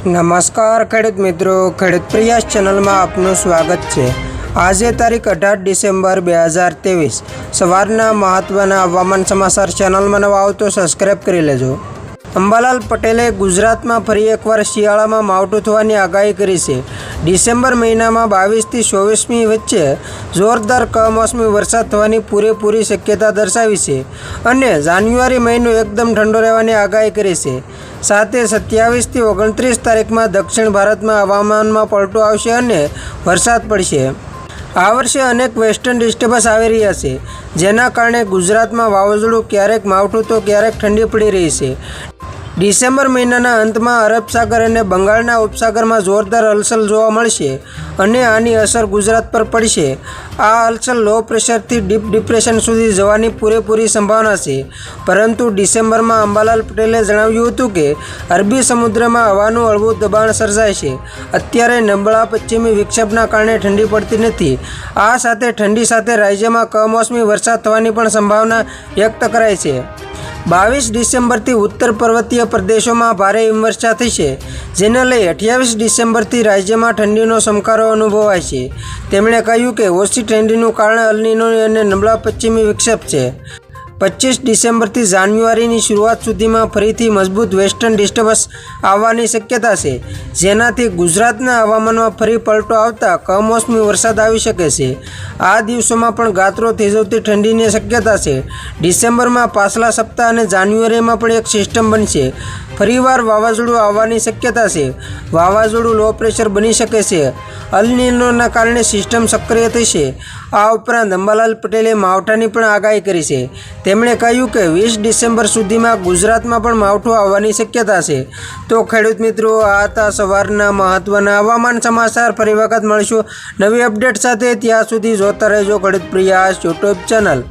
નમસ્કાર, ખેડૂત મિત્રો. ખેડૂત પ્રિયાસ ચેનલમાં આપનું સ્વાગત છે. આજે તારીખ અઢાર ડિસેમ્બર બે હજાર ત્રેવીસ. સવારના મહત્ત્વના હવામાન સમાચાર ચેનલમાં નવા આવતો તો સબસ્ક્રાઈબ કરી લેજો. અંબાલાલ પટેલે ગુજરાતમાં ફરી એકવાર શિયાળામાં માવઠું થવાની આગાહી કરી છે. ડિસેમ્બર મહિનામાં બાવીસથી ચોવીસમી વચ્ચે જોરદાર કમોસમી વરસાદ થવાની પૂરેપૂરી શક્યતા દર્શાવી છે અને જાન્યુઆરી મહિનો એકદમ ઠંડો રહેવાની આગાહી કરી છે. સાથે સત્યાવીસથી ઓગણત્રીસ તારીખમાં દક્ષિણ ભારતમાં હવામાનમાં પલટો આવશે અને વરસાદ પડશે. આ વર્ષે અનેક વેસ્ટર્ન ડિસ્ટર્બન્સ આવી રહ્યા છે, જેના કારણે ગુજરાતમાં વાવાઝોડું ક્યારેક માવઠું તો ક્યારેક ઠંડી પડી રહી છે. ડિસેમ્બર મહિનાના અંતમાં અરબ સાગર અને બંગાળના ઉપસાગરમાં જોરદાર હલચલ જોવા મળશે અને આની અસર ગુજરાત પર પડશે. આ હલચલ લો પ્રેશરથી ડીપ ડિપ્રેશન સુધી જવાની પૂરેપૂરી સંભાવના છે. પરંતુ ડિસેમ્બરમાં અંબાલાલ પટેલે જણાવ્યું હતું કે, અરબી સમુદ્રમાં હવાનું હળવું દબાણ સર્જાય છે. અત્યારે નબળા પશ્ચિમી વિક્ષેપના કારણે ઠંડી પડતી નથી. આ સાથે ઠંડી સાથે રાજ્યમાં કમોસમી વરસાદ થવાની પણ સંભાવના વ્યક્ત કરાઈ છે. બાવીસ ડિસેમ્બરથી ઉત્તર પર્વતીય પ્રદેશોમાં ભારે હિમવર્ષા થશે જેને લઈ અઠ્યાવીસ ડિસેમ્બરથી રાજ્યમાં ઠંડીનો સમકારો અનુભવાય છે. તેમણે કહ્યું કે ઓછી ઠંડીનું કારણ અલનીનો અને નબળા પશ્ચિમી વિક્ષેપ છે. પચીસ ડિસેમ્બરથી જાન્યુઆરીની શરૂઆત સુધીમાં ફરીથી મજબૂત વેસ્ટર્ન ડિસ્ટર્બન્સ આવવાની શક્યતા છે. જેનાથી ગુજરાતના હવામાનમાં ફરી પલટો આવતા કમોસમી વરસાદ આવી શકે છે. આ દિવસોમાં પણ ગાત્રો થીજવતી ઠંડીની શક્યતા છે. ડિસેમ્બરમાં પાછલા સપ્તાહ અને જાન્યુઆરીમાં પણ એક સિસ્ટમ બનશે. ફરીવાર વાવાઝોડું આવવાની શક્યતા છે. વાવાઝોડું લો પ્રેશર બની શકે છે. અલનીનોના કારણે સિસ્ટમ સક્રિય થશે. આ ઉપરાંત અંબાલાલ પટેલે માવઠાની પણ આગાહી કરી છે. તેમણે કહ્યું કે વીસ ડિસેમ્બર સુધીમાં ગુજરાતમાં પણ માવઠું આવવાની શક્યતા છે. તો ખેડૂત મિત્રો, આ હતા સવારના મહત્ત્વના હવામાન સમાચાર. ફરી વખત મળશું નવી અપડેટ સાથે. ત્યાં સુધી જોતા રહેજો ખેડૂત પ્રિયાસ યુટ્યુબ ચેનલ.